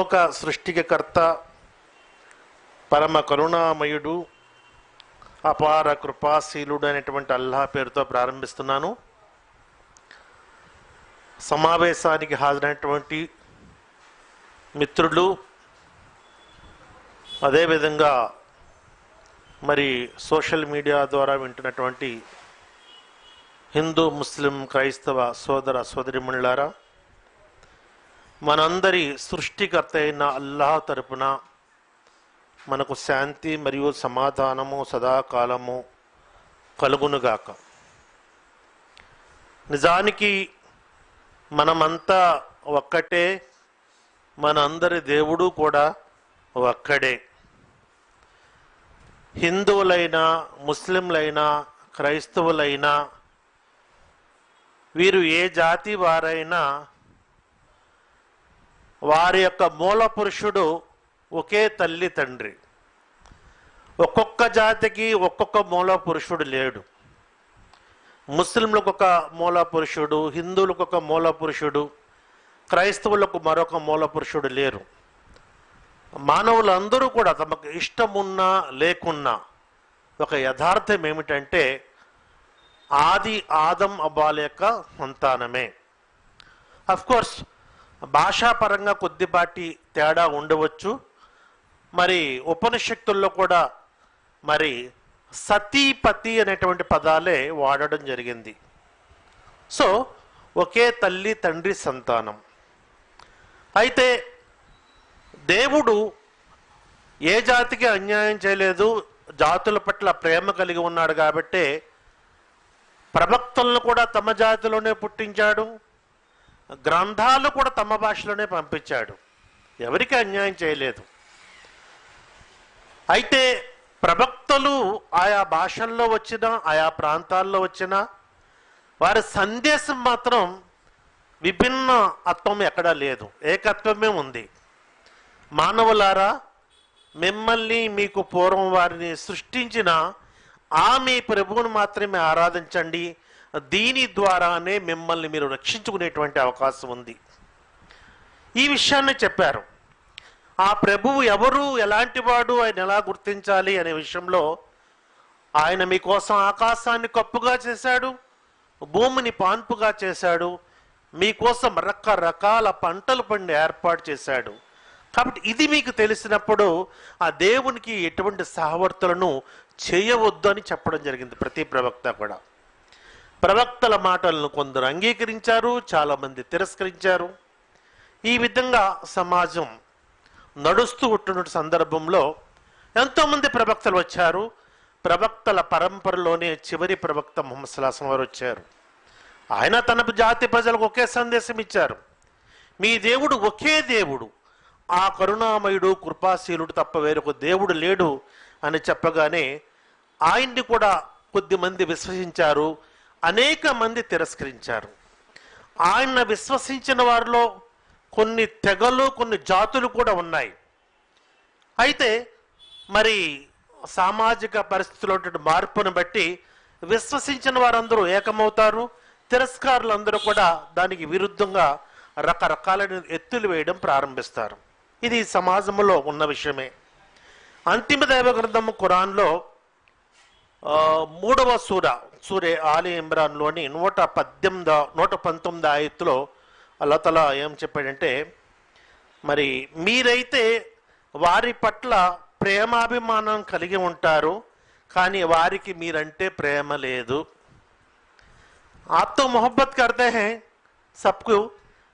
ఒక సృష్టికర్త పరమ కరుణామయుడు అపార కృపాశీలుడు అనేటువంటి అల్లాహ్ పేరుతో ప్రారంభిస్తున్నాను. సమావేశానికి హాజరైనటువంటి మిత్రులు అదేవిధంగా మరి సోషల్ మీడియా ద్వారా వింటున్నటువంటి హిందూ ముస్లిం క్రైస్తవ సోదర సోదరిమణులారా మనందరి సృష్టికర్త అయిన అల్లాహ్ తరపున మనకు శాంతి మరియు సమాధానము సదాకాలము కలుగునుగాక. నిజానికి మనమంతా ఒక్కటే మన అందరి దేవుడు కూడా ఒక్కడే. హిందువులైనా ముస్లింలైనా క్రైస్తవులైనా వీరు ఏ జాతి వారైనా వారి యొక్క మూల పురుషుడు ఒకే తల్లి తండ్రి. ఒక్కొక్క జాతికి ఒక్కొక్క మూల పురుషుడు లేడు. ముస్లింలకు ఒక మూల పురుషుడు హిందువులకు ఒక మూల పురుషుడు క్రైస్తవులకు మరొక మూల పురుషుడు లేరు. మానవులందరూ కూడా తమకు ఇష్టమున్నా లేకున్నా ఒక యథార్థం ఏమిటంటే ఆది ఆదం అబ్బాల యొక్క సంతానమే. అఫ్ కోర్స్ భాషాపరంగా కొద్దిపాటి తేడా ఉండవచ్చు. మరి ఉపనిషత్తుల్లో కూడా మరి సతీపతి అనేటువంటి పదాలే వాడడం జరిగింది. సో ఒకే తల్లి తండ్రి సంతానం. అయితే దేవుడు ఏ జాతికి అన్యాయం చేయలేదు జాతుల పట్ల ప్రేమ కలిగి ఉన్నాడు కాబట్టే ప్రవక్తలను కూడా తమ జాతిలోనే పుట్టించాడు. గ్రంథాలు కూడా తమ భాషలోనే పంపించాడు. ఎవరికి అన్యాయం చేయలేదు. అయితే ప్రవక్తలు ఆయా భాషల్లో వచ్చిన ఆయా ప్రాంతాల్లో వచ్చిన వారి సందేశం మాత్రం విభిన్న అత్వం ఎక్కడా లేదు. ఏకత్వమే ఉంది. మానవులారా మిమ్మల్ని మీకు పూర్వం వారిని సృష్టించిన ఆ మీ ప్రభువును మాత్రమే ఆరాధించండి. దీని ద్వారానే మిమ్మల్ని మీరు రక్షించుకునేటువంటి అవకాశం ఉంది. ఈ విషయాన్ని చెప్పారు. ఆ ప్రభువు ఎవరు ఎలాంటి వాడు ఆయన ఎలా గుర్తించాలి అనే విషయంలో ఆయన మీకోసం ఆకాశాన్ని కప్పుగా చేశాడు భూమిని పాన్పుగా చేశాడు మీకోసం రకరకాల పంటలు పండి ఏర్పాటు చేశాడు. కాబట్టి ఇది మీకు తెలిసినప్పుడు ఆ దేవునికి ఎటువంటి సహవర్తులను చేయవద్దు అని చెప్పడం జరిగింది ప్రతి ప్రవక్త కూడా. ప్రవక్తల మాటలను కొందరు అంగీకరించారు చాలామంది తిరస్కరించారు. ఈ విధంగా సమాజం నడుస్తూ ఉంటున్న సందర్భంలో ఎంతోమంది ప్రవక్తలు వచ్చారు. ప్రవక్తల పరంపరలోనే చివరి ప్రవక్త ముహమ్మద్ సలాసం వారు వచ్చారు. ఆయన తన జాతి ప్రజలకు ఒకే సందేశం ఇచ్చారు. మీ దేవుడు ఒకే దేవుడు. ఆ కరుణామయుడు కృపాశీలుడు తప్ప వేరొక దేవుడు లేడు అని చెప్పగానే ఆయన్ని కూడా కొద్ది మంది విశ్వసించారు. అనేక మంది తిరస్కరించారు. ఆయన విశ్వసించిన వారిలో కొన్ని తెగలు కొన్ని జాతులు కూడా ఉన్నాయి. అయితే మరి సామాజిక పరిస్థితులు మార్పును బట్టి విశ్వసించిన వారందరూ ఏకమవుతారు. తిరస్కారులందరూ కూడా దానికి విరుద్ధంగా రకరకాలైన ఎత్తులు వేయడం ప్రారంభిస్తారు. ఇది సమాజంలో ఉన్న విషయమే. అంతిమ దైవ గ్రంథము ఖురాన్లో మూడవ సూర సూర్య ఆలి ఇమ్రాన్లోని నూట పద్దెనిమిదో నూట పంతొమ్మిది ఆయత్తులో అల్లతల ఏం చెప్పాడంటే మరి మీరైతే వారి పట్ల ప్రేమాభిమానం కలిగి ఉంటారు కానీ వారికి మీరంటే ప్రేమ లేదు. ఆప్తో మొహబ్బత్ కడితే సబ్కు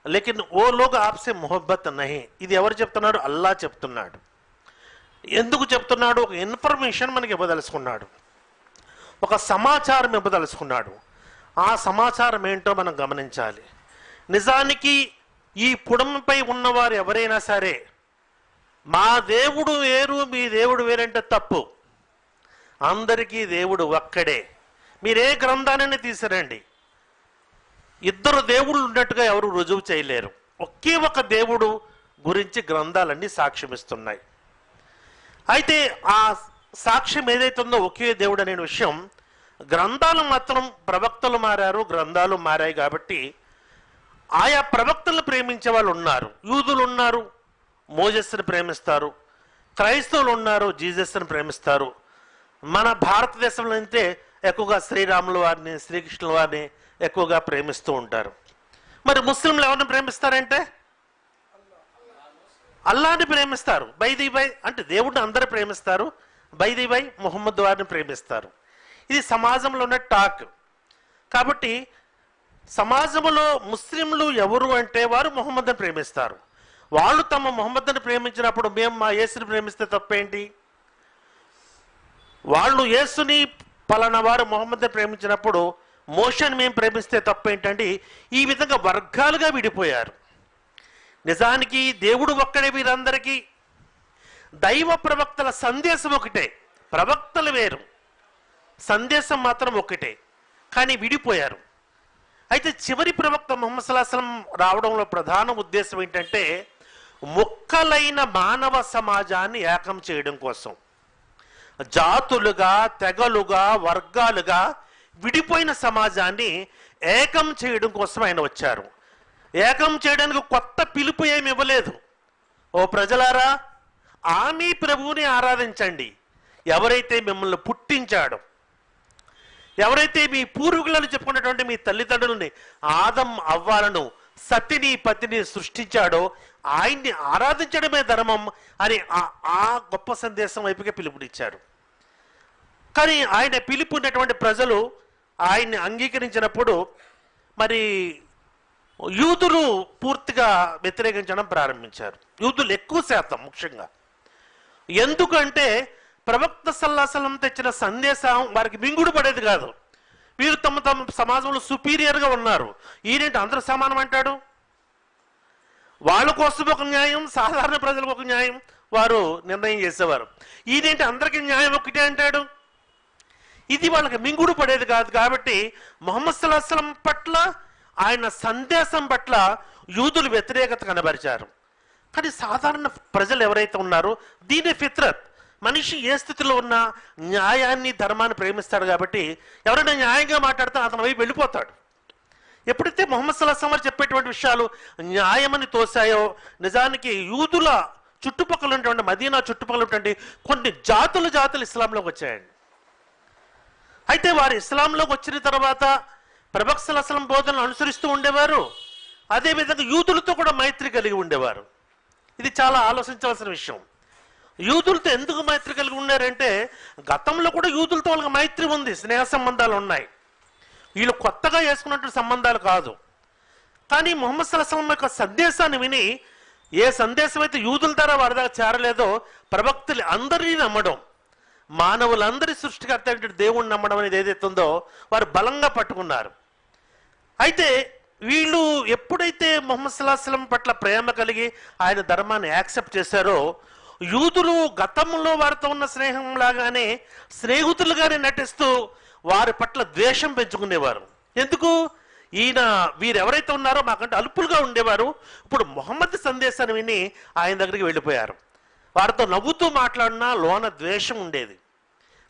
లేకిన్ ఓ లోగ్ ఆప్సే మొహబ్బత్ నహి. ఇది ఎవరు చెప్తున్నాడు? అల్లా చెప్తున్నాడు. ఎందుకు చెప్తున్నాడు? ఒక ఇన్ఫర్మేషన్ మనకి ఇవ్వదలుచుకున్నాడు. ఒక సమాచారం ఇవ్వదలుచుకున్నాడు. ఆ సమాచారం ఏంటో మనం గమనించాలి. నిజానికి ఈ పుడమిపై ఉన్నవారు ఎవరైనా సరే మా దేవుడు వేరు మీ దేవుడు వేరంటే తప్పు. అందరికీ దేవుడు ఒక్కడే. మీరే గ్రంథాన్ని తీసిరండి ఇద్దరు దేవుళ్ళు ఉన్నట్టుగా ఎవరు రుజువు చేయలేరు. ఒకే ఒక దేవుడు గురించి గ్రంథాలన్నీ సాక్ష్యమిస్తున్నాయి. అయితే ఆ సాక్ష్యం ఏదైతే ఉందో ఒకే దేవుడు అనే విషయం గ్రంథాలు మాత్రం ప్రవక్తలు మారారు గ్రంథాలు మారాయి కాబట్టి ఆయా ప్రవక్తలను ప్రేమించే వాళ్ళు ఉన్నారు. యూదులు ఉన్నారు మోజస్ని ప్రేమిస్తారు క్రైస్తవులు ఉన్నారు జీజస్ని ప్రేమిస్తారు. మన భారతదేశంలో అయితే ఎక్కువగా శ్రీరాముల వారిని శ్రీకృష్ణుల వారిని ఎక్కువగా ప్రేమిస్తూ ఉంటారు. మరి ముస్లింలు ఎవరిని ప్రేమిస్తారంటే? అల్లాని ప్రేమిస్తారు. బైది బై అంటే దేవుడిని అందరూ ప్రేమిస్తారు. బైది బై ముహమ్మద్ వారిని ప్రేమిస్తారు. ఇది సమాజంలో ఉన్న టాక్. కాబట్టి సమాజంలో ముస్లింలు ఎవరు అంటే వారు మొహమ్మద్ని ప్రేమిస్తారు. వాళ్ళు తమ మొహమ్మద్ని ప్రేమించినప్పుడు మేము మా యేసుని ప్రేమిస్తే తప్పేంటి? వాళ్ళు యేసుని పలానా వారు మొహమ్మద్ని ప్రేమించినప్పుడు మోషన్ మేము ప్రేమిస్తే తప్పేంటండి? ఈ విధంగా వర్గాలుగా విడిపోయారు. నిజానికి దేవుడు ఒక్కడే వీరందరికీ దైవ ప్రవక్తల సందేశం ఒకటే. ప్రవక్తలు వేరు. సందేశం మాత్రం ఒకటే. కానీ విడిపోయారు. అయితే చివరి ప్రవక్త ముహమ్మద్ సలాహం రావడంలో ప్రధాన ఉద్దేశం ఏంటంటే ముక్కలైన మానవ సమాజాన్ని ఏకం చేయడం కోసం. జాతులుగా తెగలుగా వర్గాలుగా విడిపోయిన సమాజాన్ని ఏకం చేయడం కోసం ఆయన వచ్చారు. ఏకం చేయడానికి కొత్త పిలుపు ఏమి ఇవ్వలేదు. ఓ ప్రజలారా ఆమె ప్రభువుని ఆరాధించండి. ఎవరైతే మిమ్మల్ని పుట్టించాడో ఎవరైతే మీ పూర్వీకులను చెప్పుకున్నటువంటి మీ తల్లిదండ్రులని ఆదం అవ్వాలను సతిని పతిని సృష్టించాడో ఆయన్ని ఆరాధించడమే ధర్మం అని ఆ- ఆ గొప్ప సందేశం వైపుగా పిలుపునిచ్చారు. కానీ ఆయన పిలుపు ఉన్నటువంటి ప్రజలు ఆయన్ని అంగీకరించినప్పుడు మరి యూదులు పూర్తిగా వ్యతిరేకించడం ప్రారంభించారు. యూదులు ఎక్కువ శాతం ముఖ్యంగా. ఎందుకంటే ప్రవక్త సల్లాసలం తెచ్చిన సందేశం వారికి మింగుడు పడేది కాదు. వీరు తమ తమ సమాజంలో సుపీరియర్గా ఉన్నారు. ఈయనేంటి అందరూ సమానం అంటాడు? వాళ్ళ కోసం ఒక న్యాయం సాధారణ ప్రజలకు ఒక న్యాయం వారు నిర్ణయం చేసేవారు. ఈయనేంటి అందరికీ న్యాయం ఒకటే అంటాడు? ఇది వాళ్ళకి మింగుడు పడేది కాదు కాబట్టి మొహమ్మద్ సల్లాహం పట్ల ఆయన సందేశం పట్ల యూదులు వ్యతిరేకత కనబరిచారు. కానీ సాధారణ ప్రజలు ఎవరైతే ఉన్నారో దీని ఫిత్రత్. మనిషి ఏ స్థితిలో ఉన్నా న్యాయాన్ని ధర్మాన్ని ప్రేమిస్తాడు కాబట్టి ఎవరైనా న్యాయంగా మాట్లాడితే అతని వైపు వెళ్ళిపోతాడు. ఎప్పుడైతే మొహమ్మద్ సల్లాహం వారు చెప్పేటువంటి విషయాలు న్యాయమని తోసాయో నిజానికి యూదుల చుట్టుపక్కల ఉన్నటువంటి మదీనా చుట్టుపక్కల ఉన్నటువంటి కొన్ని జాతులు జాతులు ఇస్లాంలోకి వచ్చాయండి. అయితే వారు ఇస్లాంలోకి వచ్చిన తర్వాత ప్రభక్సల్ అసలం బోధనలు అనుసరిస్తూ ఉండేవారు. అదేవిధంగా యూదులతో కూడా మైత్రి కలిగి ఉండేవారు. ఇది చాలా ఆలోచించవలసిన విషయం. యూదులతో ఎందుకు మైత్రి కలిగి ఉన్నారంటే గతంలో కూడా యూదులతో వాళ్ళకి మైత్రి ఉంది స్నేహ సంబంధాలు ఉన్నాయి. వీళ్ళు కొత్తగా వేసుకున్నటువంటి సంబంధాలు కాదు. కానీ మొహమ్మద్ సల్లాహం యొక్క సందేశాన్ని విని ఏ సందేశం అయితే యూదుల ద్వారా వారి దాకా చేరలేదో ప్రవక్తులు అందరినీ నమ్మడం మానవులందరి సృష్టికర్త అయినటువంటి దేవుణ్ణి నమ్మడం అనేది ఏదైతే ఉందో వారు బలంగా పట్టుకున్నారు. అయితే వీళ్ళు ఎప్పుడైతే మొహమ్మద్ సల్లాహం పట్ల ప్రేమ కలిగి ఆయన ధర్మాన్ని యాక్సెప్ట్ చేశారో యూదులు గతంలో వారితో ఉన్న స్నేహం లాగానే స్నేహితులుగానే నటిస్తూ వారి పట్ల ద్వేషం పెంచుకునేవారు. ఎందుకు? ఈయన వీరెవరైతే ఉన్నారో మాకంటే అలుపులుగా ఉండేవారు. ఇప్పుడు మొహమ్మద్ సందేశాన్ని విని ఆయన దగ్గరికి వెళ్ళిపోయారు. వారితో నవ్వుతూ మాట్లాడినా లోన ద్వేషం ఉండేది.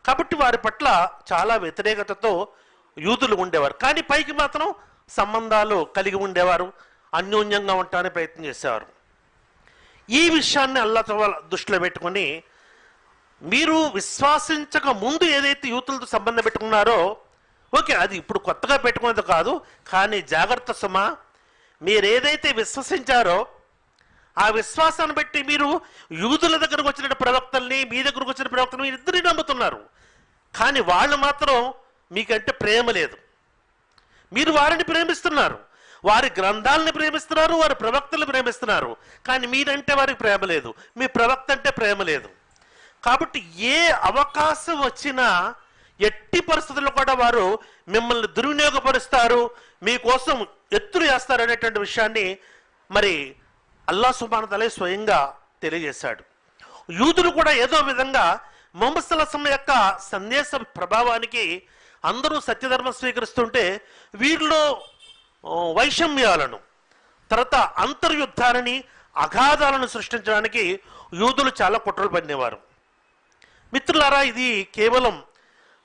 కాబట్టి వారి పట్ల చాలా వ్యతిరేకతతో యూదులు ఉండేవారు. కానీ పైకి మాత్రం సంబంధాలు కలిగి ఉండేవారు అన్యోన్యంగా ఉండటానికి ప్రయత్నం చేసేవారు. ఈ విషయాన్ని అల్లతో దృష్టిలో పెట్టుకొని మీరు విశ్వాసించక ముందు ఏదైతే యూతులతో సంబంధం పెట్టుకున్నారో ఓకే అది ఇప్పుడు కొత్తగా పెట్టుకునేది కాదు కానీ జాగ్రత్త సుమ మీరు ఏదైతే విశ్వసించారో ఆ విశ్వాసాన్ని బట్టి మీరు యూదుల దగ్గరకు వచ్చిన ప్రవక్తల్ని మీ దగ్గరకు వచ్చిన ప్రవక్తలు మీరు ఇద్దరిని నమ్ముతున్నారు. కానీ వాళ్ళు మాత్రం మీకంటే ప్రేమ లేదు. మీరు వారిని ప్రేమిస్తున్నారు. వారి గ్రంథాలను ప్రేమిస్తున్నారు వారి ప్రవక్తలు ప్రేమిస్తున్నారు. కానీ మీరంటే వారికి ప్రేమ లేదు. మీ ప్రవక్త అంటే ప్రేమ లేదు. కాబట్టి ఏ అవకాశం వచ్చినా ఎట్టి పరిస్థితుల్లో కూడా వారు మిమ్మల్ని దుర్వినియోగపరుస్తారు మీకోసం ఎత్తులు వేస్తారు అనేటువంటి విషయాన్ని మరి అల్లా సుబానతలే స్వయంగా తెలియజేశాడు. యూదులు కూడా ఏదో విధంగా మొహమ్మద్ సల్లాహం యొక్క సందేశ ప్రభావానికి అందరూ సత్యధర్మం స్వీకరిస్తుంటే వీరిలో వైషమ్యాలను తర్వాత అంతర్యుద్ధాలని అగాధాలను సృష్టించడానికి యూదులు చాలా కుట్రలు పడినవారు. మిత్రులారా ఇది కేవలం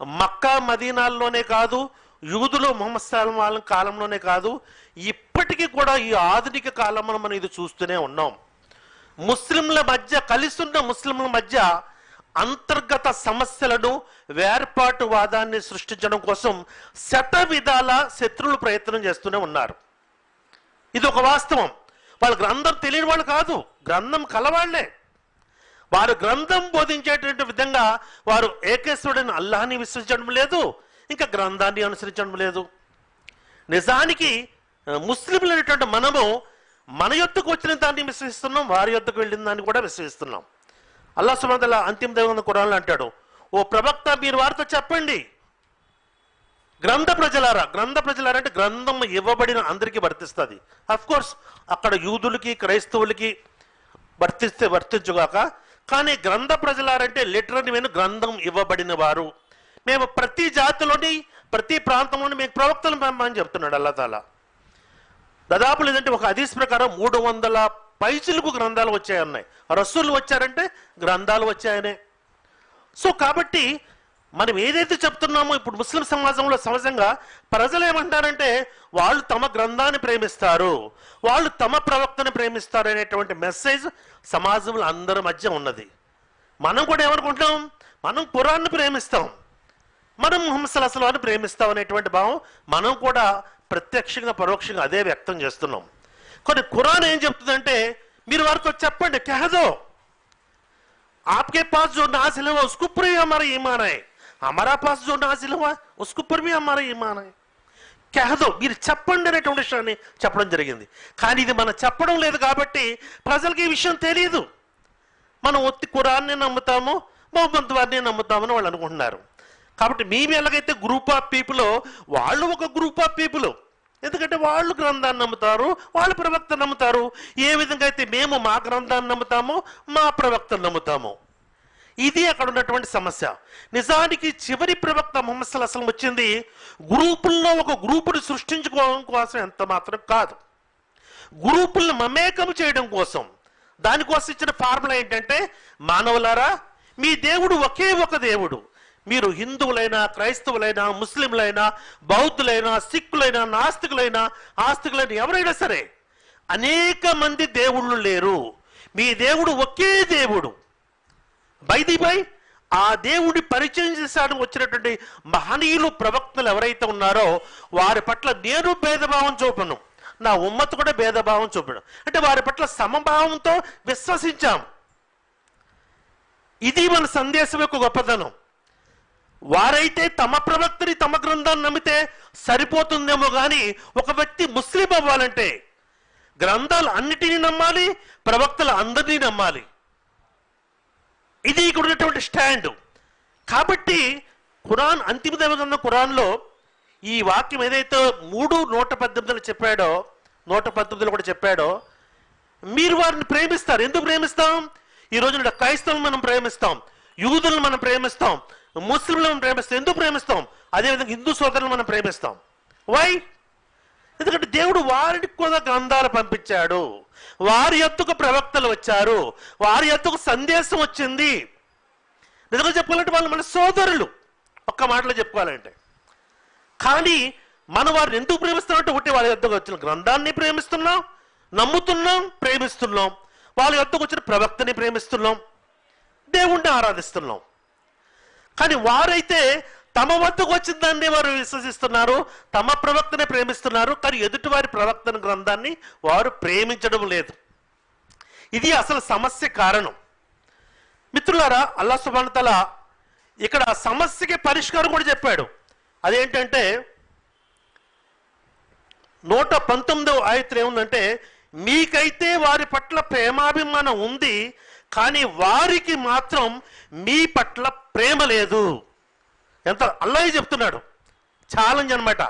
మక్కా మదీనాల్లోనే కాదు యూదులు మొహమ్మద్ వాళ్ళ కాలంలోనే కాదు ఇప్పటికీ కూడా ఈ ఆధునిక కాలంలో మనం ఇది చూస్తూనే ఉన్నాం. ముస్లింల మధ్య కలిసున్న ముస్లింల మధ్య అంతర్గత సమస్యలను వేర్పాటువాదాన్ని సృష్టించడం కోసం శత విధాల శత్రువులు ప్రయత్నం చేస్తూనే ఉన్నారు. ఇది ఒక వాస్తవం. వాళ్ళు గ్రంథం తెలియని వాళ్ళు కాదు. గ్రంథం కలవాళ్ళే. వారు గ్రంథం బోధించేటువంటి విధంగా వారు ఏకేశ్వరుడైన అల్లాహని విశ్వసించడం లేదు ఇంకా గ్రంథాన్ని అనుసరించడం లేదు. నిజానికి ముస్లింలు అనేటువంటి మనము మన యొద్దకు వచ్చిన దాన్ని విశ్వసిస్తున్నాం వారి యొద్దకు వెళ్ళిన దాన్ని కూడా విశ్వసిస్తున్నాం. అల్లా సుమంతల అంతిమ దేవంగా కురాన్లో అంటాడు ఓ ప్రవక్త మీరు వారితో చెప్పండి. గ్రంథ ప్రజలారా గ్రంథ ప్రజలారా అంటే గ్రంథం ఇవ్వబడిన అందరికీ వర్తిస్తుంది. కోర్స్ అక్కడ యూదులకి క్రైస్తవులకి వర్తిస్తే వర్తించుగాక కానీ గ్రంథ ప్రజలారంటే లిటరల్ మేము గ్రంథం ఇవ్వబడిన వారు. మేము ప్రతి జాతిలోని ప్రతి ప్రాంతంలోని మేము ప్రవక్తలు పంపమని చెప్తున్నాడు అల్లా తాలా. దాదాపు లేదంటే ఒక అదీస్ ప్రకారం మూడు వందల పైచులకు గ్రంథాలు వచ్చాయన్నాయి. రస్సులు వచ్చారంటే గ్రంథాలు వచ్చాయనే. సో కాబట్టి మనం ఏదైతే చెప్తున్నామో ఇప్పుడు ముస్లిం సమాజంలో సహజంగా ప్రజలు ఏమంటారంటే వాళ్ళు తమ గ్రంథాన్ని ప్రేమిస్తారు వాళ్ళు తమ ప్రవక్తని ప్రేమిస్తారు అనేటువంటి మెసేజ్ సమాజంలో అందరి మధ్య ఉన్నది. మనం కూడా ఏమనుకుంటాం మనం పురాన్ని ప్రేమిస్తాం. మనం ముహమ్మద్ అసలు ప్రేమిస్తాం అనేటువంటి భావం మనం కూడా ప్రత్యక్షంగా పరోక్షంగా అదే వ్యక్తం చేస్తున్నాం. కొన్ని ఖురాన్ ఏం చెప్తుందంటే మీరు వారితో చెప్పండి కహదో आपके पास जो नाजिल हुआ उसके ऊपर ही हमारा ईमान है हमारा पास जो नाजिल हुआ उसके ऊपर भी हमारा ईमान है కహదో మీరు చెప్పండి అనేటువంటి విషయాన్ని చెప్పడం జరిగింది కానీ ఇది మనం చెప్పడం లేదు కాబట్టి ప్రజలకి ఈ విషయం తెలియదు మనం ఒత్తి కురాన్ని నమ్ముతాము మొహమ్మద్ వారిని నమ్ముతామని వాళ్ళు అనుకుంటున్నారు కాబట్టి మేము ఎలాగైతే గ్రూప్ ఆఫ్ పీపుల్ వాళ్ళు ఒక గ్రూప్ ఆఫ్ పీపుల్ ఎందుకంటే వాళ్ళు గ్రంథాన్ని నమ్ముతారు వాళ్ళు ప్రవక్త నమ్ముతారు. ఏ విధంగా అయితే మేము మా గ్రంథాన్ని నమ్ముతామో మా ప్రవక్తను నమ్ముతాము. ఇది అక్కడ ఉన్నటువంటి సమస్య. నిజానికి చివరి ప్రవక్త ముహమ్మద్ అసలు వచ్చింది గ్రూపుల్లో ఒక గ్రూపుని సృష్టించుకోవడం కోసం ఎంత మాత్రం కాదు. గ్రూపుల్ని మమేకం చేయడం కోసం. దానికోసం ఇచ్చిన ఫార్ములా ఏంటంటే మానవులారా మీ దేవుడు ఒకే ఒక దేవుడు. మీరు హిందువులైనా క్రైస్తవులైనా ముస్లింలైనా బౌద్ధులైనా సిక్కులైనా నాస్తికులైనా ఆస్తికులైనా ఎవరైనా సరే అనేక మంది దేవుళ్ళు లేరు. మీ దేవుడు ఒకే దేవుడు. బైది బై ఆ దేవుడి పరిచయం చేశాడు వచ్చినటువంటి మహనీయులు ప్రవక్తలు ఎవరైతే ఉన్నారో వారి పట్ల నేను భేదభావం చూపను. నా ఉమ్మత్ కూడా భేదభావం చూపడం. అంటే వారి పట్ల సమభావంతో విశ్వసించాం. ఇది మన సందేశం యొక్క గొప్పతనం. వారైతే తమ ప్రవక్తని తమ గ్రంథాన్ని నమ్మితే సరిపోతుందేమో కానీ ఒక వ్యక్తి ముస్లిం అవ్వాలంటే గ్రంథాలు అన్నిటినీ నమ్మాలి ప్రవక్తలు అందరినీ నమ్మాలి. ఇది ఇక్కడ ఉన్నటువంటి స్టాండ్. కాబట్టి ఖురాన్ అంతిమ దేవగంధం ఖురాన్లో ఈ వాక్యం ఏదైతే మూడు నూట పద్దెనిమిదిలో చెప్పాడో నూట పద్దెనిమిదిలో కూడా చెప్పాడో మీరు వారిని ప్రేమిస్తారు. ఎందుకు ప్రేమిస్తాం? ఈ రోజున క్రైస్తవులను మనం ప్రేమిస్తాం. యూదులను మనం ప్రేమిస్తాం. ముస్లింలను మనం ప్రేమిస్తాం ఎందుకు ప్రేమిస్తాం? అదేవిధంగా హిందూ సోదరులను మనం ప్రేమిస్తాం. వై ఎందుకంటే దేవుడు వారికి కూడా గ్రంథాలు పంపించాడు. వారి ఎత్తుకు ప్రవక్తలు వచ్చారు. వారి ఎత్తుకు సందేశం వచ్చింది. నిజంగా చెప్పుకోవాలంటే వాళ్ళు మన సోదరులు. ఒక్క మాటలో చెప్పుకోవాలంటే. కానీ మనం వారిని ఎందుకు ప్రేమిస్తామంటే ఒకటి వాళ్ళ యొద్దకు వచ్చిన గ్రంథాన్ని ప్రేమిస్తున్నాం నమ్ముతున్నాం ప్రేమిస్తున్నాం. వాళ్ళ యొద్దకు వచ్చిన ప్రవక్తని ప్రేమిస్తున్నాం. దేవుణ్ణి ఆరాధిస్తున్నాం. కానీ వారైతే తమ వద్దకు వచ్చిందాన్ని వారు విశ్వసిస్తున్నారు తమ ప్రవక్తనే ప్రేమిస్తున్నారు కానీ ఎదుటివారి ప్రవక్తన గ్రంథాన్ని వారు ప్రేమించడం లేదు. ఇది అసలు సమస్య కారణం. మిత్రులారా అల్లా సుబానతల ఇక్కడ సమస్యకి పరిష్కారం కూడా చెప్పాడు. అదేంటంటే నూట పంతొమ్మిదవ ఆయత్రం ఏముందంటే మీకైతే వారి పట్ల ప్రేమాభిమానం ఉంది కానీ వారికి మాత్రం మీ పట్ల ప్రేమ లేదు. ఎంత అల్లాయి చెప్తున్నాడు. ఛాలెంజ్ అనమాట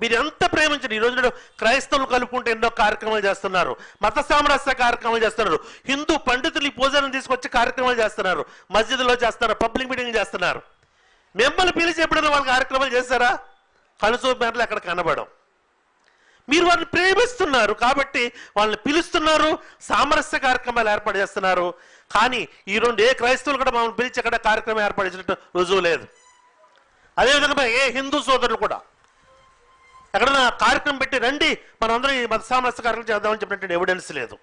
మీరు ఎంత ప్రేమించండి? ఈ నేను క్రైస్తవులు కలుపుకుంటే ఎన్నో కార్యక్రమాలు చేస్తున్నారు. మత సామరస్య కార్యక్రమాలు చేస్తున్నారు. హిందూ పండితులు ఈ పూజలను తీసుకొచ్చి కార్యక్రమాలు చేస్తున్నారు. మస్జిద్లో చేస్తున్నారు పబ్లిక్ మీటింగ్ చేస్తున్నారు. మిమ్మల్ని పిలిచి ఎప్పుడైనా వాళ్ళ కార్యక్రమాలు చేశారా? కలుసు మేరలు అక్కడ కనబడం మీరు వారిని ప్రేమిస్తున్నారు కాబట్టి వాళ్ళని పిలుస్తున్నారు సామరస్య కార్యక్రమాలు ఏర్పాటు చేస్తున్నారు. కానీ ఈ రెండు ఏ క్రైస్తవులు కూడా మమ్మల్ని పిలిచి అక్కడ కార్యక్రమం ఏర్పాటు చేసినట్టు రుజువు లేదు. అదేవిధంగా ఏ హిందూ సోదరులు కూడా ఎక్కడైనా కార్యక్రమం పెట్టి రండి మనందరం ఈ మత సామరస్య కార్యక్రమం చేద్దామని చెప్పినట్టు ఎవిడెన్స్ లేదు.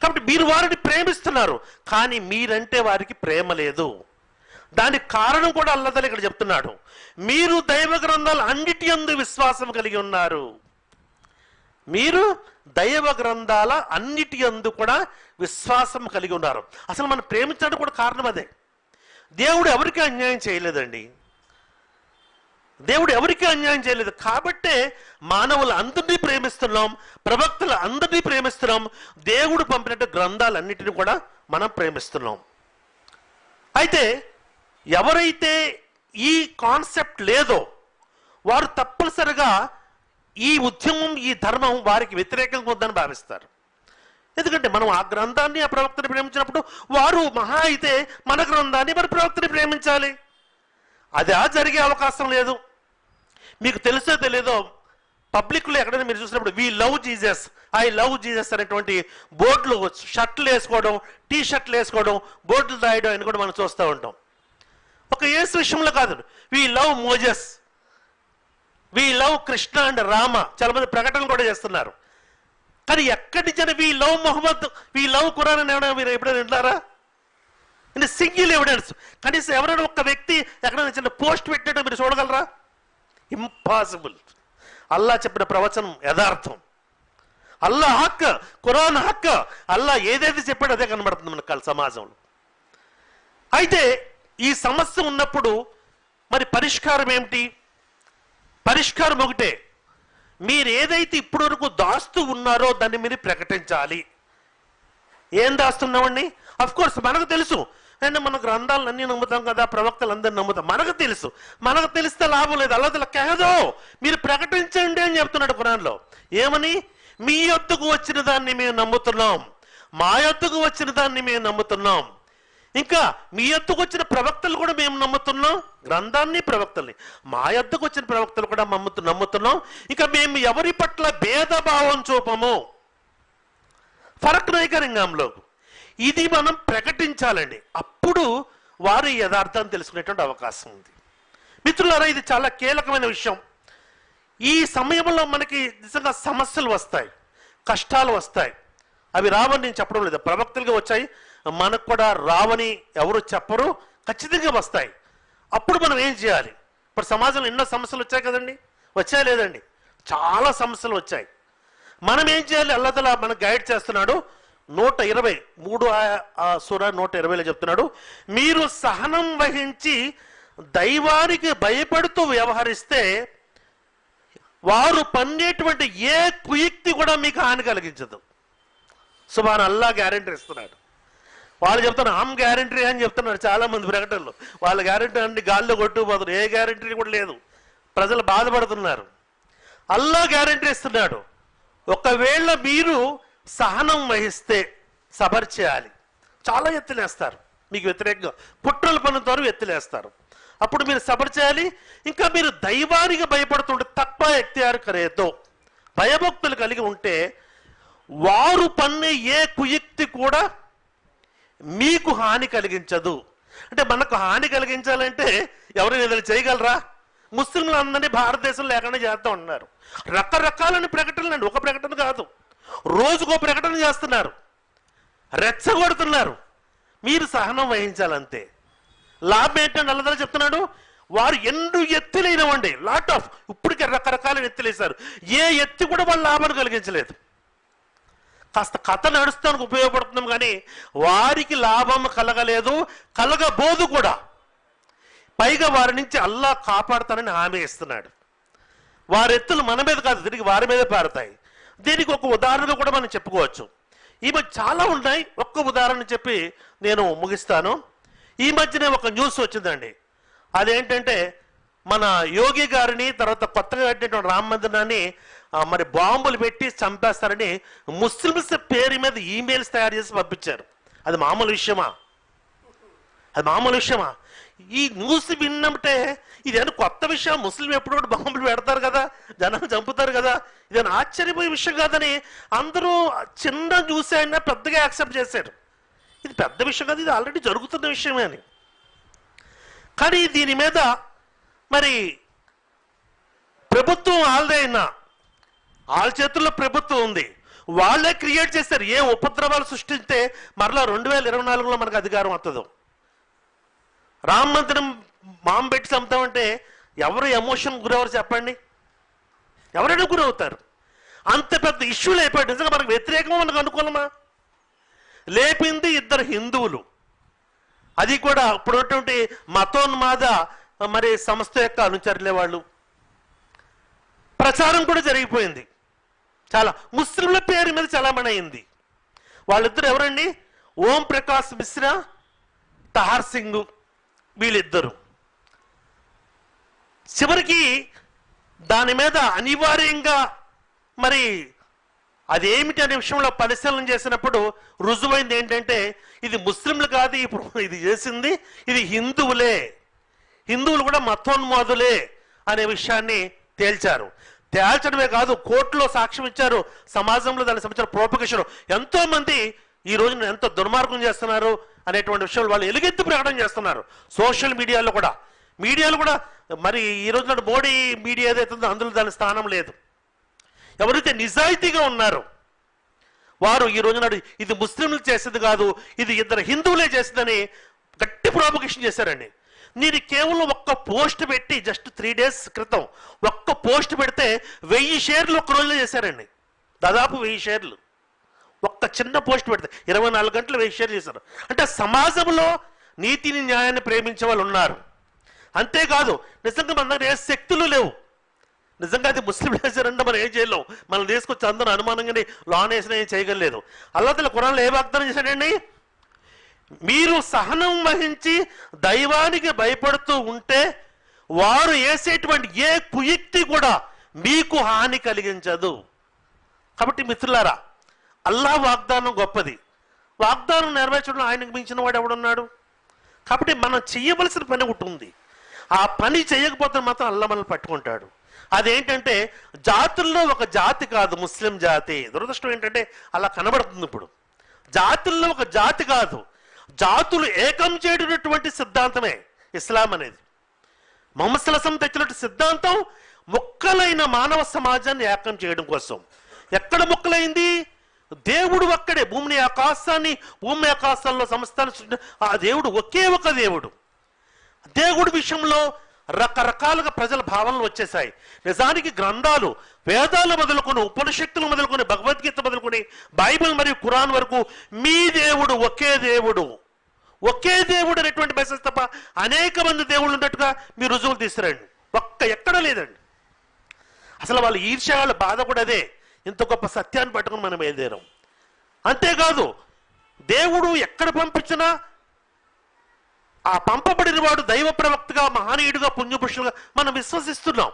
కాబట్టి మీరు వారిని ప్రేమిస్తున్నారు కానీ మీరంటే వారికి ప్రేమ లేదు. దానికి కారణం కూడా అల్లదలు ఇక్కడ చెప్తున్నాడు. మీరు దైవ గ్రంథాలు అన్నిటి అందు విశ్వాసం కలిగి ఉన్నారు. మీరు దైవ గ్రంథాల అన్నిటి అందు కూడా విశ్వాసం కలిగి ఉన్నారు. అసలు మనం ప్రేమించడానికి కూడా కారణం అదే. దేవుడు ఎవరికి అన్యాయం చేయలేదండి? దేవుడు ఎవరికి అన్యాయం చేయలేదు? కాబట్టే మానవులు అందరినీ ప్రేమిస్తున్నాం ప్రవక్తలు అందరినీ ప్రేమిస్తున్నాం దేవుడు పంపినట్టు గ్రంథాలన్నిటిని కూడా మనం ప్రేమిస్తున్నాం. అయితే ఎవరైతే ఈ కాన్సెప్ట్ లేదో వారు తప్పనిసరిగా ఈ ఉద్యమం ఈ ధర్మం వారికి వ్యతిరేకంగా ఉందని భావిస్తారు. ఎందుకంటే మనం ఆ గ్రంథాన్ని ఆ ప్రవక్తని ప్రేమించినప్పుడు వారు మహా అయితే మన గ్రంథాన్ని మన ప్రవక్తని ప్రేమించాలి. అది ఆ జరిగే అవకాశం లేదు. మీకు తెలుసో తెలియదో పబ్లిక్లో ఎక్కడైనా మీరు చూసినప్పుడు we love Jesus I love Jesus అనేటువంటి బోర్డులు షర్ట్లు వేసుకోవడం టీ షర్ట్లు వేసుకోవడం బోర్డులు రాయడం అని కూడా మనం చూస్తూ ఉంటాం. ఒక ఏసు విషయంలో కాదు. We love Moses we love Krishna and Rama చాలా మంది ప్రకటనలు కూడా చేస్తున్నారు. కానీ ఎక్కడి నుంచి we love Mohammed we love Quran అని ఏమైనా మీరు ఎప్పుడైనా వింటారా ఇది సింగిల్ ఎవిడెన్స్ కనీసం ఎవరైనా ఒక వ్యక్తి ఎక్కడైనా చిన్న పోస్ట్ పెట్టడం మీరు చూడగలరా? ఇంపాసిబుల్ అల్లా చెప్పిన ప్రవచనం యథార్థం. అల్లా హక్ ఖురాన్ హక్. అల్లా ఏదైతే చెప్పాడో అదే కనబడుతుంది మన సమాజంలో. అయితే ఈ సమస్య ఉన్నప్పుడు మరి పరిష్కారం ఏమిటి? పరిష్కారం ఒకటే. మీరు ఏదైతే ఇప్పటి వరకు దాస్తూ ఉన్నారో దాన్ని మీరు ప్రకటించాలి. ఏం దాస్తున్నామండి? కోర్స్ మనకు తెలుసు. అండ్ మన గ్రంథాలను అన్ని నమ్ముతాం కదా ప్రవక్తలు అందరిని నమ్ముతాం. మనకు తెలుసు. మనకు తెలిస్తే లాభం లేదు. అల్లదల కేదో. మీరు ప్రకటించండి అని చెప్తున్నాడు కురాన్లో ఏమని? మీ యొద్దకు వచ్చిన దాన్ని మేము నమ్ముతున్నాం. మా యొద్దకు వచ్చిన దాన్ని మేము నమ్ముతున్నాం. ఇంకా మీ ఎద్దుకు వచ్చిన ప్రవక్తలు కూడా మేము నమ్ముతున్నాం. గ్రంథాన్ని ప్రవక్తల్ని. మా ఎద్దుకు వచ్చిన ప్రవక్తలు కూడా నమ్ముతు నమ్ముతున్నాం. ఇంకా మేము ఎవరి పట్ల భేదభావం చూపము? ఫరక్ నైకరింగంలో ఇది మనం ప్రకటించాలండి. అప్పుడు వారు యథార్థాన్ని తెలుసుకునేటువంటి అవకాశం ఉంది. మిత్రులారా ఇది చాలా కీలకమైన విషయం. ఈ సమయంలో మనకి నిజంగా సమస్యలు వస్తాయి. కష్టాలు వస్తాయి. అవి రావని నేను చెప్పడం లేదు. ప్రవక్తలుగా వచ్చాయి. మనకు కూడా రావని ఎవరు చెప్పరు ఖచ్చితంగా వస్తాయి. అప్పుడు మనం ఏం చేయాలి? ఇప్పుడు సమాజంలో ఎన్నో సమస్యలు వచ్చాయి కదండి? వచ్చాయి లేదండి? చాలా సమస్యలు వచ్చాయి. మనం ఏం చేయాలి? అల్లదల మనకు గైడ్ చేస్తున్నాడు. నూట ఇరవై మూడు ఆ- నూట ఇరవైలో చెప్తున్నాడు. మీరు సహనం వహించి దైవానికి భయపడుతూ వ్యవహరిస్తే వారు పన్నేటువంటి ఏ కుయుక్తి కూడా మీకు హాని కలిగించదు. సుమారు అల్లా గ్యారెంటీ ఇస్తున్నాడు. వాళ్ళు చెప్తున్నారు ఆమ్ గ్యారెంటీ అని చెప్తున్నారు చాలా మంది ప్రకటనలు. వాళ్ళ గ్యారెంటీ అన్ని గాల్లో కొట్టుకుపోతున్నారు ఏ గ్యారంటీ కూడా లేదు. ప్రజలు బాధపడుతున్నారు. అల్లా గ్యారెంటీ ఇస్తున్నాడు. ఒకవేళ మీరు సహనం వహిస్తే సబర్ చేయాలి. చాలా ఎత్తులేస్తారు. మీకు వ్యతిరేకంగా కుట్రలు పన్నుతారు ఎత్తులేస్తారు. అప్పుడు మీరు సబర్ చేయాలి. ఇంకా మీరు దైవానికి భయపడుతుంటే తప్ప ఎక్తియారు కరేతో. భయభక్తులు కలిగి ఉంటే వారు పన్నే ఏ కుయుక్తి కూడా మీకు హాని కలిగించదు. అంటే మనకు హాని కలిగించాలంటే ఎవరైనా ఏదైనా చేయగలరా? ముస్లింలు అందరినీ భారతదేశం లేకుండా చేస్తూ ఉన్నారు. రకరకాలని ప్రకటనలు అండి. ఒక ప్రకటన కాదు. రోజుకో ప్రకటన చేస్తున్నారు. రెచ్చగొడుతున్నారు. మీరు సహనం వహించాలంతే. లాభం ఏంటంటే అల్లదల చెప్తున్నాడు. వారు ఎండు ఎత్తులైనవండి. లాట్ ఆఫ్ ఇప్పటికే రకరకాల ఎత్తులేశారు. ఏ ఎత్తి కూడా వాళ్ళు లాభాన్ని కలిగించలేదు. కాస్త కథ నడుస్తానికి ఉపయోగపడుతున్నాం కానీ వారికి లాభం కలగలేదు కలగబోదు కూడా. పైగా వారి నుంచి అల్లా కాపాడుతానని హామీ ఇస్తున్నాడు. వారి ఎత్తులు మన మీద కాదు తిరిగి వారి మీద పారుతాయి. దీనికి ఒక ఉదాహరణగా కూడా మనం చెప్పుకోవచ్చు. ఈ మధ్య చాలా ఉన్నాయి. ఒక్క ఉదాహరణ చెప్పి నేను ముగిస్తాను. ఈ మధ్యనే ఒక న్యూస్ వచ్చిందండి. అదేంటంటే మన యోగి గారిని తర్వాత కొత్తగా కట్టినటువంటి రామ మందిరాన్ని మరి బాంబులు పెట్టి చంపేస్తారని ముస్లిమ్స్ పేరు మీద ఈమెయిల్స్ తయారు చేసి పంపించారు. అది మామూలు విషయమా? అది మామూలు విషయమా? ఈ న్యూస్ విన్నంటే ఇదేనా కొత్త విషయం? ముస్లిం ఎప్పుడు కూడా బాంబులు పెడతారు కదా జనాలు చంపుతారు కదా. ఇదేనా ఆశ్చర్యపోయే విషయం కాదని అందరూ చిన్న న్యూస్ అయినా పెద్దగా యాక్సెప్ట్ చేశారు. ఇది పెద్ద విషయం కాదు ఇది ఆల్రెడీ జరుగుతున్న విషయమే అని. కానీ దీని మీద మరి ప్రభుత్వం ఆల్దే అయినా వాళ్ళ చేతుల్లో ప్రభుత్వం ఉంది. వాళ్ళే క్రియేట్ చేస్తారు. ఏ ఉపద్రవాలు సృష్టిస్తే మరలా రెండు వేల ఇరవై నాలుగులో మనకు అధికారం వస్తుంది రామ మందిరం మాంబెట్టి పెట్టి చంపుతామంటే ఎవరు ఎమోషన్ గురవరు చెప్పండి? ఎవరైనా గురవుతారు. అంత పెద్ద ఇష్యూలు అయిపోయాడు నిజంగా మనకు వ్యతిరేకం మనకు అనుకూలమా? లేపింది ఇద్దరు హిందువులు. అది కూడా ఇప్పుడు ఉన్నటువంటి మతోన్మాద మరి సంస్థ యొక్క అనుచరులే వాళ్ళు. ప్రచారం కూడా జరిగిపోయింది. చాలా ముస్లింల పేరు మీద చలామణి అయింది. వాళ్ళిద్దరు ఎవరండి? ఓం ప్రకాష్ మిశ్రా తహార్ సింగ్ వీళ్ళిద్దరు. చివరికి దాని మీద అనివార్యంగా మరి అదేమిటి అనే విషయంలో పరిశీలన చేసినప్పుడు రుజువైంది ఏంటంటే ఇది ముస్లింలు కాదు ఇప్పుడు ఇది చేసింది ఇది హిందువులే. హిందువులు కూడా మతోన్మాదులే అనే విషయాన్ని తేల్చారు. తేల్చడమే కాదు కోర్టులో సాక్ష్యం ఇచ్చారు సమాజంలో దానికి సంబంధించిన ప్రోపకేషన్ ఎంతో మంది ఈ రోజున ఎంత దుర్మార్గం చేస్తున్నారు అనేటువంటి విషయాలు వాళ్ళు ఎలుగెత్తి ప్రకటన చేస్తున్నారు సోషల్ మీడియాలో కూడా. మీడియాలో కూడా మరి ఈ రోజున మోడీ మీడియా ఏదైతుందో ఉందో అందులో దాని స్థానం లేదు. ఎవరైతే నిజాయితీగా ఉన్నారో వారు ఈ రోజున ఇది ముస్లింలు చేసేది కాదు ఇది ఇద్దరు హిందువులే చేసిందని గట్టి ప్రాపగేషన్ చేశారండి. నేను కేవలం ఒక్క పోస్ట్ పెట్టి జస్ట్ త్రీ డేస్ క్రితం ఒక్క పోస్ట్ పెడితే వెయ్యి షేర్లు ఒక్క రోజులో చేశారండి. దాదాపు వెయ్యి షేర్లు. ఒక్క చిన్న పోస్ట్ పెడితే ఇరవై నాలుగు గంటలు వెయ్యి షేర్ చేశారు. అంటే సమాజంలో నీతిని న్యాయాన్ని ప్రేమించే వాళ్ళు ఉన్నారు. అంతేకాదు నిజంగా మన దగ్గర ఏ శక్తులు లేవు. నిజంగా అది ముస్లిం చేశారంటే మనం ఏం చేయలేం. మనం తీసుకొచ్చి అందరూ అనుమానంగానే లాన్ వేసిన ఏం చేయగలేదు అల్లాతల కురాన్లో ఏ వాగ్దానం చేశాడండి? మీరు సహనం వహించి దైవానికి భయపడుతూ ఉంటే వారు వేసేటువంటి ఏ కుయుక్తి కూడా మీకు హాని కలిగించదు. కాబట్టి మిత్రులారా అల్లా వాగ్దానం గొప్పది. వాగ్దానం నెరవేర్చడంలో ఆయనకు మించిన వాడు ఎవడున్నాడు? కాబట్టి మనం చేయవలసిన పని ఒకటి ఉంది. ఆ పని చేయకపోతే మాత్రం అల్లా మనల్ని పట్టుకుంటాడు. అదేంటంటే జాతుల్లో ఒక జాతి కాదు ముస్లిం జాతి. దురదృష్టం ఏంటంటే అలా కనబడుతుంది ఇప్పుడు. జాతుల్లో ఒక జాతి కాదు జాతులు ఏకం చేయడటువంటి సిద్ధాంతమే ఇస్లాం అనేది. మొహమ్మద్ తెచ్చినట్టు సిద్ధాంతం ముక్కలైన మానవ సమాజాన్ని ఏకం చేయడం కోసం. ఎక్కడ ముక్కలైంది? దేవుడు ఒక్కడే భూమిని ఆకాశాన్ని భూమి ఆకాశాల్లో సంస్థాన్ని ఆ దేవుడు ఒకే ఒక దేవుడు. దేవుడి విషయంలో రకరకాలుగా ప్రజల భావనలు వచ్చేసాయి నిజానికి గ్రంథాలు వేదాలు మొదలుకొని ఉపనిషత్తులు మొదలుకొని భగవద్గీత మొదలుకొని బైబిల్ మరియు కురాన్ వరకు మీ దేవుడు ఒకే దేవుడు. ఒకే దేవుడు అనేటువంటి మెసేజ్ తప్ప అనేక మంది దేవుళ్ళు ఉన్నట్టుగా మీరు రుజువులు తీసుకురండి. ఒక్క ఎక్కడ లేదండి. అసలు వాళ్ళ ఈర్ష్య వాళ్ళ బాధ కూడా అదే. ఇంత గొప్ప సత్యాన్ని పట్టుకుని మనం బయలుదేరాం అంతేకాదు దేవుడు ఎక్కడ పంపించినా ఆ పంపబడిన వాడు దైవ ప్రవక్తగా మహనీయుడిగా పుణ్యపురుషులుగా మనం విశ్వసిస్తున్నాం.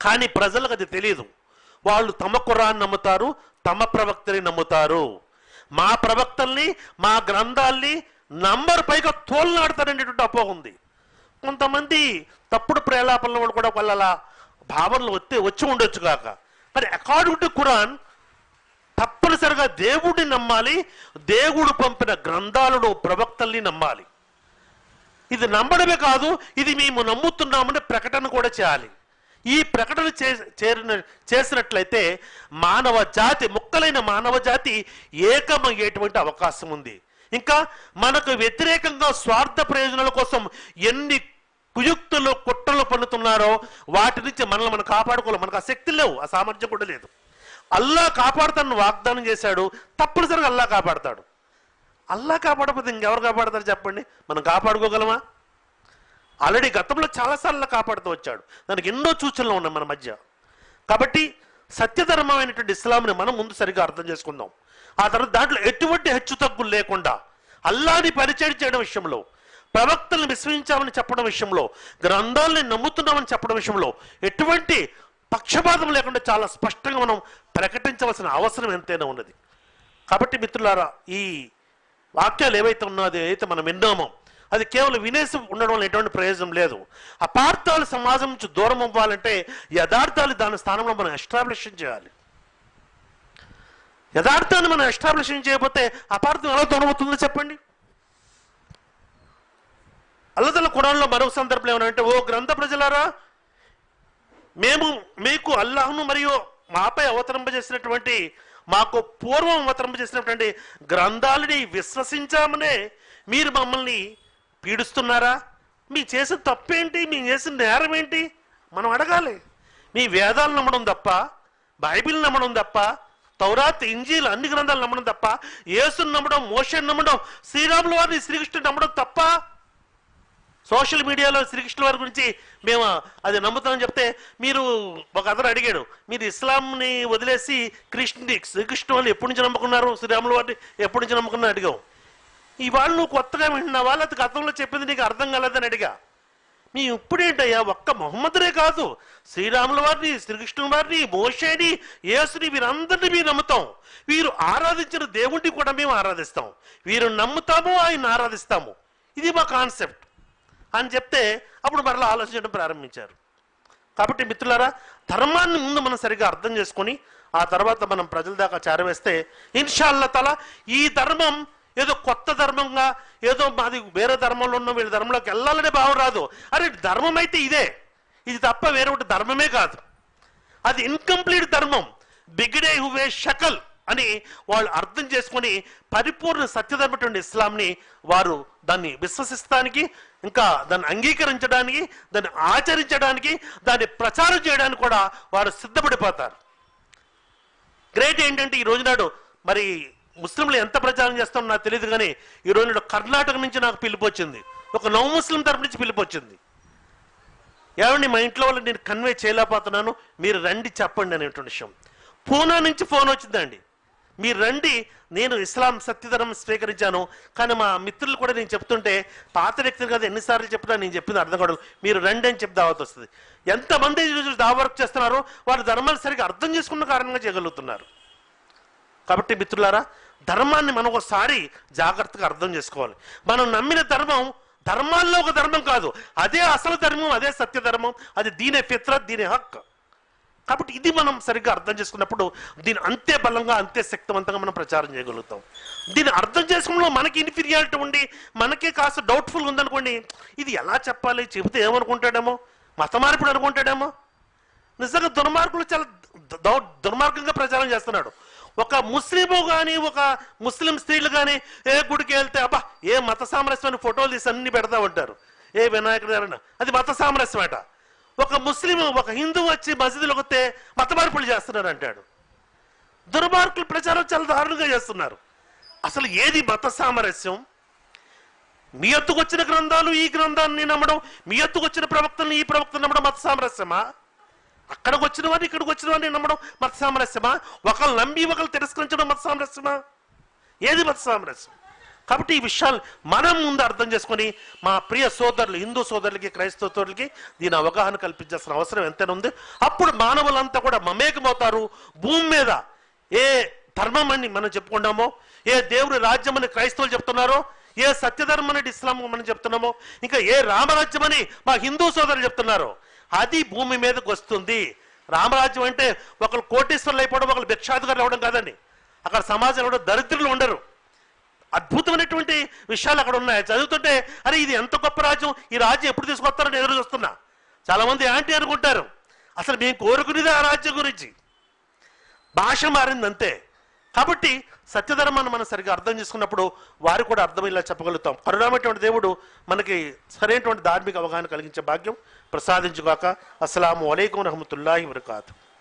కానీ ప్రజలకు అది తెలియదు వాళ్ళు తమ కురాన్ని నమ్ముతారు తమ ప్రవక్తని నమ్ముతారు. మా ప్రవక్తల్ని మా గ్రంథాల్ని నంబర్ పైగా తోలనాడతారనేటువంటి అపోహ ఉంది. కొంతమంది తప్పుడు ప్రేలాపనల కూడా వాళ్ళ అలా భావనలు వస్తే వచ్చి ఉండొచ్చు కాక. మరి అకార్డింగ్ టు కురాన్ తప్పనిసరిగా దేవుడిని నమ్మాలి దేవుడు పంపిన గ్రంథాలను ప్రవక్తల్ని నమ్మాలి. ఇది నమ్మడమే కాదు ఇది మేము నమ్ముతున్నామని ప్రకటన కూడా చేయాలి. ఈ ప్రకటన చేరిన చేసినట్లయితే మానవ జాతి ముక్కలైన మానవ జాతి ఏకమయ్యేటువంటి అవకాశం ఉంది. ఇంకా మనకు వ్యతిరేకంగా స్వార్థ ప్రయోజనాల కోసం ఎన్ని కుయుక్తులు కుట్రలు పన్నుతున్నారో వాటి నుంచి మనల్ని మనం కాపాడుకోవాలి. మనకు ఆ శక్తి లేవు ఆ సామర్థ్యం కూడా లేదు. అల్లా కాపాడుతాను వాగ్దానం చేశాడు తప్పనిసరిగా అల్లా కాపాడతాడు. అల్లా కాపాడకపోతే ఇంకెవరు కాపాడతారు చెప్పండి? మనం కాపాడుకోగలమా? ఆల్రెడీ గతంలో చాలాసార్లు కాపాడుతూ వచ్చాడు. దానికి ఎన్నో సూచనలు ఉన్నాయి మన మధ్య. కాబట్టి సత్యధర్మమైనటువంటి ఇస్లాంని మనం ముందు సరిగా అర్థం చేసుకుందాం. ఆ తర్వాత దాంట్లో ఎటువంటి హెచ్చు తగ్గులు లేకుండా అల్లాని పరిచయం చేయడం విషయంలో ప్రవక్తలను విశ్వసించామని చెప్పడం విషయంలో గ్రంథాలని నమ్ముతున్నామని చెప్పడం విషయంలో ఎటువంటి పక్షపాతం లేకుండా చాలా స్పష్టంగా మనం ప్రకటించవలసిన అవసరం ఎంతైనా ఉన్నది. కాబట్టి మిత్రులారా ఈ వాక్యాలు ఏవైతే ఉన్నదో ఏదైతే మనం విన్నామో అది కేవలం వినేసి ఉండడం వల్ల ఎటువంటి ప్రయోజనం లేదు. అపార్థాలు సమాజం నుంచి దూరం అవ్వాలంటే యథార్థాలు దాని స్థానంలో మనం ఎస్టాబ్లిష్ చేయాలి. యథార్థాన్ని మనం ఎస్టాబ్లిష్ చేయకపోతే అపార్థం ఎలా దూరమవుతుందో చెప్పండి. అల్లదల కురాన్లో మరో సందర్భంలో ఏమనంటే ఓ గ్రంథ ప్రజలారా మేము మీకు అల్లాహ్ను మరియు మాపై అవతరింపజేసినటువంటి మాకు పూర్వం అవతరింప చేసినటువంటి గ్రంథాలని విశ్వసించామనే మీరు మమ్మల్ని పీడిస్తున్నారా? మీ చేసిన తప్పేంటి? మీ చేసిన నేరం ఏంటి మనం అడగాలి. మీ వేదాలు నమ్మడం తప్ప బైబిల్ నమ్మడం తప్ప తౌరాత్ ఇంజీలు అన్ని గ్రంథాలు నమ్మడం తప్ప యేసుని నమ్మడం మోషన్ నమ్మడం శ్రీరాముల వారిని శ్రీకృష్ణుడు నమ్మడం తప్ప సోషల్ మీడియాలో శ్రీకృష్ణ వారి గురించి మేము అది నమ్ముతామని చెప్తే మీరు ఒక అతను అడిగాడు మీరు ఇస్లాంని వదిలేసి కృష్ణుని శ్రీకృష్ణ వాళ్ళు ఎప్పటి నుంచి నమ్ముకున్నారు? శ్రీరాముల వారిని ఎప్పటి నుంచి నమ్ముకున్నారు? అడిగాం. ఇవాళ నువ్వు కొత్తగా వింటున్నావా? లేకపోతే గతంలో చెప్పింది నీకు అర్థం కాలేదని అడిగా. మీ ఇప్పుడేంటయ్యా? ఒక్క మొహమ్మదునే కాదు. శ్రీరాముల వారిని శ్రీకృష్ణుల వారిని మోషేని యేసుని వీరందరినీ మేము నమ్ముతాం. వీరు ఆరాధించిన దేవుడిని కూడా మేము ఆరాధిస్తాం. వీరు నమ్ముతాము ఆయన ఆరాధిస్తాము. ఇది మా కాన్సెప్ట్. అని చెప్తే అప్పుడు మరలా ఆలోచించడం ప్రారంభించారు. కాబట్టి మిత్రులారా ధర్మాన్ని ముందు మనం సరిగా అర్థం చేసుకొని ఆ తర్వాత మనం ప్రజల దాకా చేరవేస్తే ఇన్షాల్లా తల ఈ ధర్మం ఏదో కొత్త ధర్మంగా ఏదో మాది వేరే ధర్మంలో ఉన్న వీళ్ళ ధర్మంలోకి వెళ్ళాలనే భావం రాదు. అరే ధర్మం అయితే ఇదే. ఇది తప్ప వేరే ఒకటి ధర్మమే కాదు. అది ఇన్కంప్లీట్ ధర్మం. బిగిడే హువే షకల్ అని వాళ్ళు అర్థం చేసుకొని పరిపూర్ణ సత్యధర్మటువంటి ఇస్లాంని వారు దాన్ని విశ్వసిస్తానికి ఇంకా దాన్ని అంగీకరించడానికి దాన్ని ఆచరించడానికి దాన్ని ప్రచారం చేయడానికి కూడా వారు సిద్ధపడిపోతారు. గ్రేట్ ఏంటంటే ఈ రోజునాడు మరి ముస్లింలు ఎంత ప్రచారం చేస్తామో నాకు తెలియదు కానీ ఈ రోజునాడు కర్ణాటక నుంచి నాకు పిలుపు వచ్చింది ఒక నవ్ ముస్లిం తరపు నుంచి పిలుపు వచ్చింది ఏమండి మా ఇంట్లో వాళ్ళు నేను కన్వే చేయలేకపోతున్నాను మీరు రండి చెప్పండి అనేటువంటి విషయం. పూనా నుంచి ఫోన్ వచ్చిందండి. మీరు రండి నేను ఇస్లాం సత్యధర్మం స్వీకరించాను. కానీ మా మిత్రులు కూడా నేను చెప్తుంటే పాత వ్యక్తులు కదా ఎన్నిసార్లు చెప్పినా నేను చెప్పింది అర్థం కావడం మీరు రండి అని చెప్పి దావత్ వస్తుంది. ఎంతమంది ఈరోజు దావా వర్క్ చేస్తున్నారో వారు ధర్మాలు సరిగ్గా అర్థం చేసుకున్న కారణంగా చేయగలుగుతున్నారు. కాబట్టి మిత్రులారా ధర్మాన్ని మనం ఒకసారి జాగ్రత్తగా అర్థం చేసుకోవాలి. మనం నమ్మిన ధర్మం ధర్మాల్లో ఒక ధర్మం కాదు. అదే అసలు ధర్మం అదే సత్యధర్మం అది దీనే ఫిత్రత్ దీనే హక్కు. కాబట్టి ఇది మనం సరిగ్గా అర్థం చేసుకున్నప్పుడు దీని అంతే బలంగా అంతే శక్తివంతంగా మనం ప్రచారం చేయగలుగుతాం. దీన్ని అర్థం చేసుకోవడంలో మనకి ఇన్ఫీరియారిటీ ఉండి మనకే కాస్త డౌట్ఫుల్ ఉందనుకోండి ఇది ఎలా చెప్పాలి? చెబితే ఏమనుకుంటాడేమో? మత మార్పుడు అనుకుంటాడేమో? నిజంగా దుర్మార్గులు చాలా దౌ- దుర్మార్గంగా ప్రచారం చేస్తున్నాడు. ఒక ముస్లిము కానీ ఒక ముస్లిం స్త్రీలు కానీ ఏ గుడికి వెళ్తే అబ్బా ఏ మత సామరస్యాన్ని ఫోటోలు తీసి అన్ని పెడతా ఉంటారు. ఏ వినాయకుడు అది మత సామరస్యం అట ఒక ముస్లిం ఒక హిందూ వచ్చి మసీదులు వస్తే మత మార్పులు చేస్తున్నారు అంటాడు. దుర్మార్గులు ప్రచారం చాలా దారుణంగా చేస్తున్నారు. అసలు ఏది మత సామరస్యం? మీ వచ్చిన గ్రంథాలు ఈ గ్రంథాన్ని నమ్మడం మీ ఎత్తుకొచ్చిన వచ్చిన ఈ ప్రవక్తను నమ్మడం మత సామరస్యమా? అక్కడికి వచ్చిన వాడిని ఇక్కడికి వచ్చిన వాడిని నమ్మడం మత సామరస్యమా? ఒకళ్ళు నమ్మి ఒకళ్ళు తిరస్కరించడం మత సామరస్యమా? ఏది మత సామరస్యం? కాబట్టి ఈ విషయాలు మనం ముందు అర్థం చేసుకొని మా ప్రియ సోదరులు హిందూ సోదరులకి క్రైస్తవ సోదరులకి దీని అవగాహన కల్పించాల్సిన అవసరం ఎంతైనా ఉంది. అప్పుడు మానవులంతా కూడా మమేకమవుతారు. భూమి మీద ఏ ధర్మం అని మనం చెప్పుకున్నామో ఏ దేవుడి రాజ్యం అని క్రైస్తవులు చెప్తున్నారో ఏ సత్యధర్మం అనేది ఇస్లాం మనం చెప్తున్నామో ఇంకా ఏ రామరాజ్యం అని మా హిందూ సోదరులు చెప్తున్నారో అది భూమి మీదకి వస్తుంది. రామరాజ్యం అంటే ఒకరు కోటీశ్వరులు అయిపోవడం ఒకరు భిక్షాధికారులు అవ్వడం కాదండి. అక్కడ సమాజంలో దరిద్రులు ఉండరు. అద్భుతమైనటువంటి విషయాలు అక్కడ ఉన్నాయి. చదువుతుంటే అరే ఇది ఎంత గొప్ప రాజ్యం? ఈ రాజ్యం ఎప్పుడు తీసుకొస్తారని ఎదురు చూస్తున్నా. చాలా మంది యాంటీ అనుకుంటారు అసలు మేము కోరుకునేది ఆ రాజ్యం గురించి. భాష మారింది అంతే కాబట్టి సత్యధర్మాన్ని మనం సరిగ్గా అర్థం చేసుకున్నప్పుడు వారు కూడా అర్థమయ్యేలా చెప్పగలుగుతాం. కరుణామైనటువంటి దేవుడు మనకి సరైనటువంటి ధార్మిక అవగాహన కలిగించే భాగ్యం. ప్రసాదించుగాక. అస్సలాము వలైకం రహమతుల్లాహి వరకాతు.